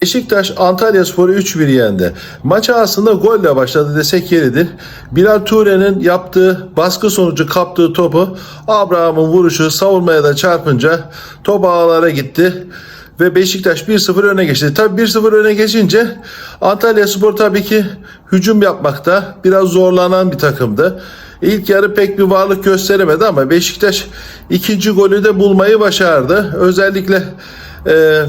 Beşiktaş Antalya Spor'u 3-1 yendi. Maça aslında golle başladı desek yeridir. Bilal Ture'nin yaptığı baskı sonucu kaptığı topu Abraham'ın vuruşu savunmaya da çarpınca top ağlara gitti ve Beşiktaş 1-0 öne geçti. Tabii 1-0 öne geçince Antalya Spor tabii ki hücum yapmakta biraz zorlanan bir takımdı. İlk yarı pek bir varlık gösteremedi ama Beşiktaş ikinci golü de bulmayı başardı. Özellikle e,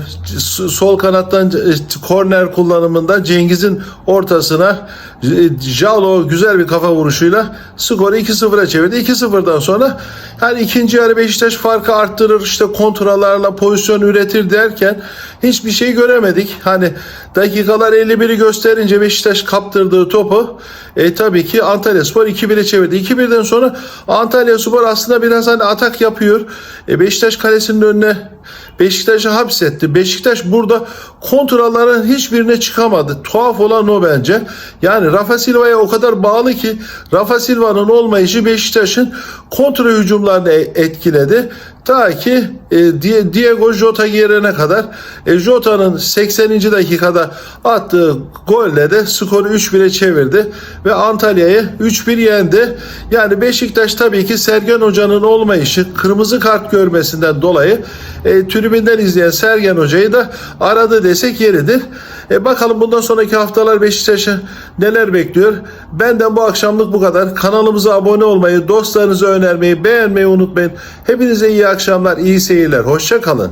sol kanattan e, kullanımında Cengiz'in ortasına e, Jalo güzel bir kafa vuruşuyla skoru 2-0'a çevirdi. 2-0'dan sonra hani ikinci yarı Beşiktaş farkı arttırır işte kontralarla pozisyon üretir derken hiçbir şey göremedik. Hani dakikalar 51'i gösterince Beşiktaş kaptırdığı topu e, tabii ki Antalya Spor 2-1'e çevirdi. 2-1'den sonra Antalya Spor aslında biraz hani atak yapıyor. E, Beşiktaş kalesinin önüne Beşiktaş'ı hapsetti. Beşiktaş burada kontraların hiçbirine çıkamadı. Tuhaf olan o bence. Yani Rafa Silva'ya o kadar bağlı ki Rafa Silva'nın olmayışı Beşiktaş'ın kontra hücumlarını e- etkiledi. Ta ki e, Di- Diego Jota gelene kadar e, Jota'nın 80. dakikada attığı golle de skoru 3-1'e çevirdi ve Antalya'yı 3-1 yendi. Yani Beşiktaş tabii ki Sergen Hoca'nın olmayışı, kırmızı kart görmesinden dolayı e, tribünden izleyen Sergen Hoca'yı da aradı desek yeridir. E, bakalım bundan sonraki haftalar Beşiktaş'a neler bekliyor. Benden bu akşamlık bu kadar. Kanalımıza abone olmayı, dostlarınıza önermeyi, beğenmeyi unutmayın. Hepinize iyi akşamlar, iyi seyirler. Hoşça kalın.